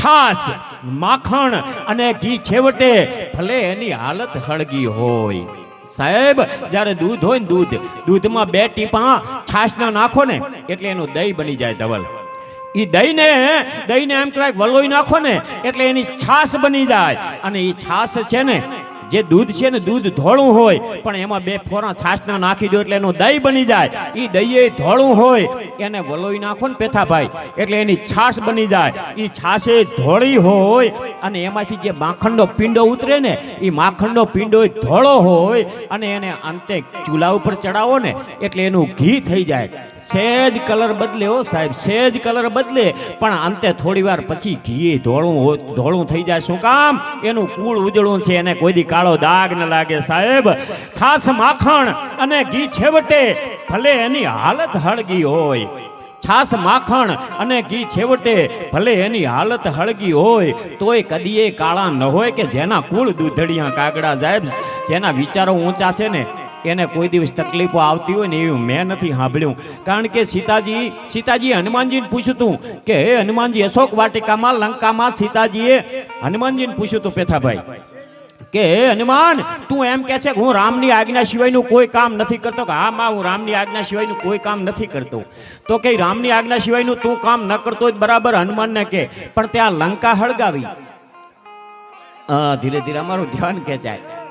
છાસ માખણ અને ઘી છેવટે ભલે એની હાલત હળગી હોય. સાહેબ, જ્યારે દૂધ હોય ને દૂધ, દૂધમાં બે ટીપા છાશના નાખો ને, એટલે એનું દહીં બની જાય ધવલ. એ દહીંને દહીંને એમ કહેવાય વલોઈ નાખો ને, એટલે એની છાશ બની જાય. અને એ છાશ છે ને જે દૂધ છે ને દૂધ ધોળું હોય, પણ એમાં બે ફોરા છાશના નાખી દો એટલે એનું દહીં બની જાય. એ દહીં ધોળું હોય, એને વલોઈ નાખો ને પેથાભાઈ, એટલે એની છાશ બની જાય. એ છાશે ધોળી હોય, અને એમાંથી જે માખણનો પિંડો ઉતરે ને એ માખણનો પિંડો ધોળો હોય, અને એને અંતે ચૂલા ઉપર ચડાવો ને, એટલે એનું ઘી થઈ જાય. સહેજ કલર બદલે હો સાહેબ સહેજ કલર બદલે, પણ અંતે થોડી વાર પછી ઘી ધોળું ધોળું થઈ જાય. શું કામ? એનું કુળ ઉજળું છે, એને કોઈ દી કાળો દાગ ન લાગે સાહેબ. છાસ માખણ અને ઘી છેવટે ભલે એની હાલત હળગી હોય. છાસ માખણ અને ઘી છેવટે ભલે એની હાલત હળગી હોય, તોય કદીએ કાળા ન હોય કે જેના કુળ દૂધડિયા કાગડા સાહેબ, જેના વિચારો ઊંચા છે ને, એને કોઈ દિવસ તકલીફો આવતી હોય ને એવું મેં નથી સાંભળ્યું. કારણ કે સીતાજી સીતાજી હનુમાનજીને પૂછ્યું હતું કે, હે હનુમાનજી, અશોક વાટિકામાં, લંકામાં સીતાજીએ હનુમાનજીને પૂછ્યું હતું પેથાભાઈ કે, હનુમાન, તું એમ કે છે કે હું રામની આજ્ઞા સિવાયનું કોઈ કામ નથી કરતો? કે હા, માં, હું રામની આજ્ઞા સિવાયનું કોઈ કામ નથી કરતો. તો કે રામની આજ્ઞા સિવાયનું તું કામ ન કરતો જ બરાબર હનુમાનને કે. પણ ત્યાં લંકા હળગાવી. ધીરે ધીરે અમારું ધ્યાન ખેંચાય.